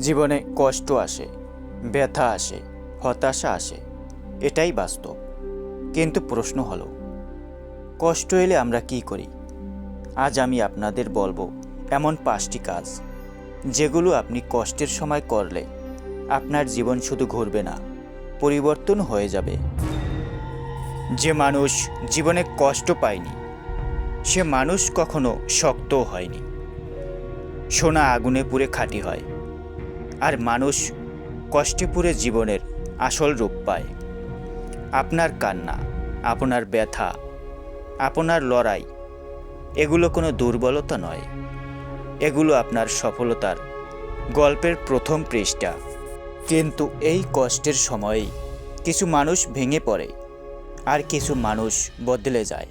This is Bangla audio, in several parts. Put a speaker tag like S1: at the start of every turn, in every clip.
S1: জীবনে কষ্ট আসে, ব্যথা আসে, হতাশা আসে, এটাই বাস্তব। কিন্তু প্রশ্ন হলো, কষ্ট এলে আমরা কি করি? আজ আমি আপনাদের বলব এমন পাঁচটি কাজ, যেগুলো আপনি কষ্টের সময় করলে আপনার জীবন শুধু ঘুরবে না, পরিবর্তন হয়ে যাবে। যে মানুষ জীবনে কষ্ট পায়নি, সে মানুষ কখনো শক্তও হয়নি। সোনা আগুনে পুড়ে খাঁটি হয়। আর মানুষ কষ্টে পুড়ে জীবনের আসল রূপ পায়। আপনার কান্না, আপনার ব্যথা, আপনার লড়াই, এগুলো কোনো দুর্বলতা নয়। এগুলো আপনার সফলতার গল্পের প্রথম পৃষ্ঠা। কিন্তু এই কষ্টের সময়েই কিছু মানুষ ভেঙে পড়ে আর কিছু মানুষ বদলে যায়।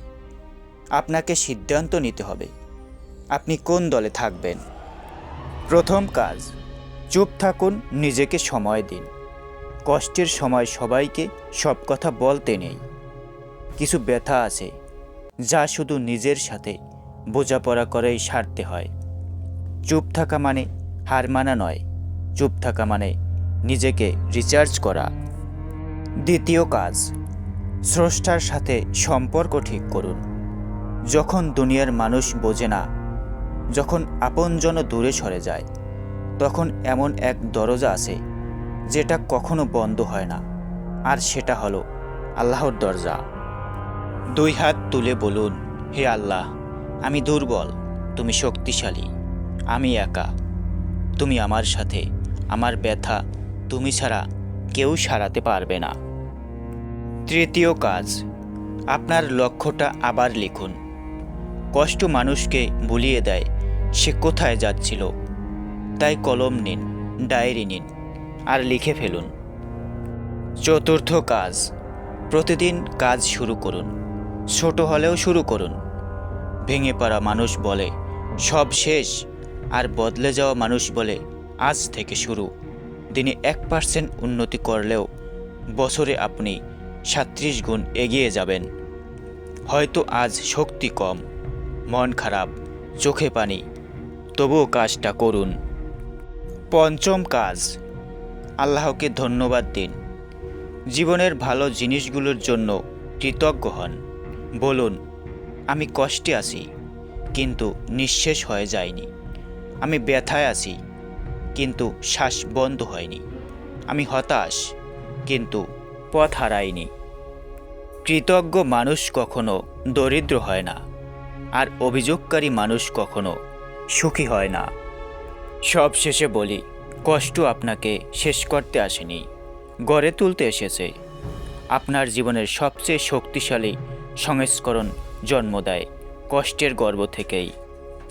S1: আপনাকে সিদ্ধান্ত নিতে হবে, আপনি কোন দলে থাকবেন? প্রথম কাজ চুপ থাকুন, নিজেকে সময় দিন। কষ্টের সময় সবাইকে সব কথা বলতে নেই। কিছু ব্যথা আছে, যা শুধু নিজের সাথে বোঝাপড়া করেই সারতে হয়। চুপ থাকা মানে হার মানা নয়, চুপ থাকা মানে নিজেকে রিচার্জ করা। দ্বিতীয় কাজ, স্রষ্টার সাথে সম্পর্ক ঠিক করুন। যখন দুনিয়ার মানুষ বোঝে না, যখন আপনজন দূরে সরে যায় তখন এমন এক দরজা আছে, যেটা কখনো বন্ধ হয় না। আর সেটা হলো আল্লাহর দরজা। দুই হাত তুলে বলুন, হে আল্লাহ, আমি দুর্বল, তুমি শক্তিশালী, আমি একা। তুমি আমার সাথে, আমার ব্যথা তুমি ছাড়া কেউ সারাতে পারবে না। তৃতীয় কাজ, আপনার লক্ষ্যটা আবার লিখুন। কষ্ট মানুষকে ভুলিয়ে দেয়, সে কোথায় যাচ্ছিল? তাই কলম নিন, ডায়েরি নিন, আর লিখে ফেলুন। চতুর্থ কাজ, প্রতিদিন কাজ শুরু করুন, ছোট হলেও শুরু করুন। ভেঙে পড়া মানুষ বলে, সব শেষ আর বদলে যাওয়া মানুষ বলে, আজ থেকে শুরু দিনে এক পার্সেন্ট উন্নতি করলেও বছরে আপনি সাত্রিশ গুণ এগিয়ে যাবেন। হয়তো আজ শক্তি কম, মন খারাপ, চোখে পানি, তবুও কাজটা করুন। পঞ্চম কাজ। আল্লাহকে ধন্যবাদ দিন। জীবনের ভালো জিনিসগুলোর জন্য কৃতজ্ঞ হন। বলুন, আমি কষ্টে আছি, কিন্তু নিঃশেষ হয়ে যায়নি আমি ব্যথায় আছি, কিন্তু শ্বাস বন্ধ হয়নি। আমি হতাশ, কিন্তু পথ হারাইনি। কৃতজ্ঞ মানুষ কখনো দরিদ্র হয় না, আর অভিযোগকারী মানুষ কখনো সুখী হয় না। সব শেষে বলি, কষ্ট আপনাকে শেষ করতে আসেনি। গড়ে তুলতে এসেছে। আপনার জীবনের সবচেয়ে শক্তিশালী সংস্করণ জন্ম দেয় কষ্টের গর্ব থেকেই।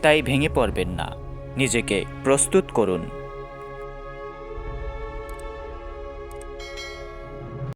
S1: তাই ভেঙে পড়বেন না। নিজেকে প্রস্তুত করুন।